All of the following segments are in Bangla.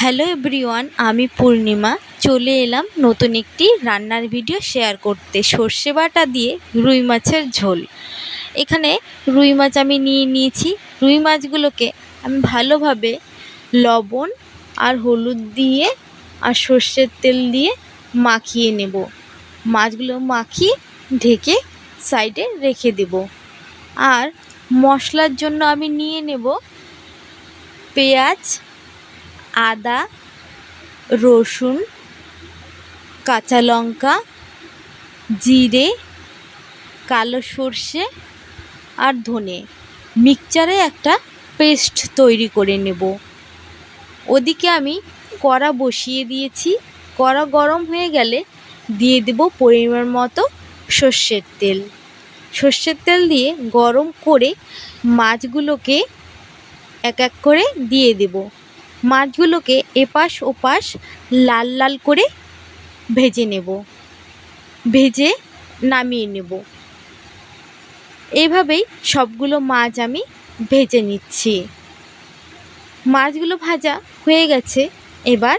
হ্যালো এভরিওয়ান, আমি পূর্ণিমা। চলে এলাম নতুন একটি রান্নার ভিডিও শেয়ার করতে। সর্ষে বাটা দিয়ে রুই মাছের ঝোল। এখানে রুই মাছ আমি নিয়ে নিয়েছি। রুই মাছগুলোকে আমি ভালোভাবে লবণ আর হলুদ দিয়ে আর সর্ষের তেল দিয়ে মাখিয়ে নেব। মাছগুলো মাখিয়ে ঢেকে সাইডে রেখে দেব। আর মশলার জন্য আমি নিয়ে নেব পেঁয়াজ আদা, রসুন, কাঁচা লঙ্কা, জিরে, কালো সর্ষে আর ধনে। মিক্সচারে একটা পেস্ট তৈরি করে নেব। ওদিকে আমি কড়া বসিয়ে দিয়েছি। কড়া গরম হয়ে গেলে দিয়ে দেব পরিমাণ মতো সর্ষের তেল। সর্ষের তেল দিয়ে গরম করে মাছগুলোকে এক এক করে দিয়ে দেব। মাছগুলোকে এপাশ ওপাশ লাল লাল করে ভেজে নেব। ভেজে নামিয়ে নেব। এইভাবেই সবগুলো মাছ আমি ভেজে নিচ্ছি। মাছগুলো ভাজা হয়ে গেছে, এবার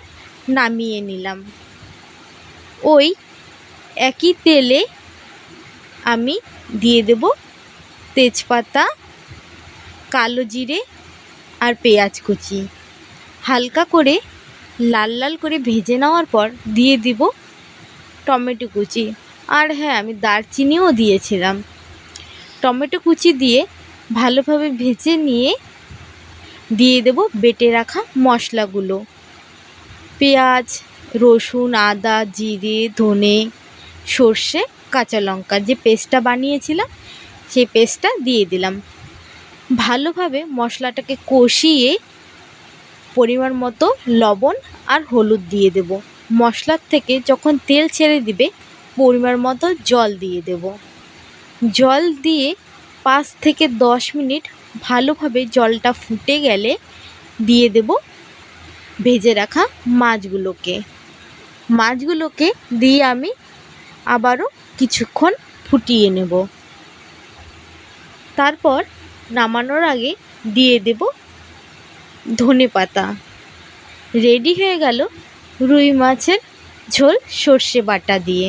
নামিয়ে নিলাম। ওই একই তেলে আমি দিয়ে দেব তেজপাতা, কালো জিরে আর পেঁয়াজ কুচি। হালকা করে লাল লাল করে ভেজে নেওয়ার পর দিয়ে দিব টমেটো কুচি। আর হ্যাঁ আমি দারচিনিও দিয়েছিলাম। টমেটো কুচি দিয়ে ভালোভাবে ভেজে নিয়ে দিয়ে দেব বেটে রাখা মশলাগুলো। পেঁয়াজ, রসুন, আদা, জিরে, ধনে, সর্ষে, কাঁচা লঙ্কা যে পেস্টটা বানিয়েছিলাম, সেই পেস্টটা দিয়ে দিলাম। ভালোভাবে মশলাটাকে কষিয়ে পরিমাণ মতো লবণ আর হলুদ দিয়ে দেব। মশলার থেকে যখন তেল ছেড়ে দিবে, পরিমাণ মতো জল দিয়ে দেব। জল দিয়ে পাঁচ থেকে দশ মিনিট ভালোভাবে জলটা ফুটে গেলে দিয়ে দেব ভেজে রাখা মাছগুলোকে। মাছগুলোকে দিয়ে আমি আবারও কিছুক্ষণ ফুটিয়ে নেব। তারপর নামানোর আগে দিয়ে দেব ধনে পাতা। রেডি হয়ে গেল রুই মাছের ঝোল সর্ষে বাটা দিয়ে।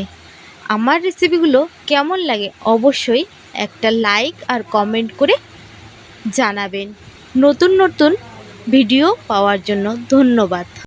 আমার রেসিপিগুলো কেমন লাগে অবশ্যই একটা লাইক আর কমেন্ট করে জানাবেন। নতুন নতুন ভিডিও পাওয়ার জন্য ধন্যবাদ।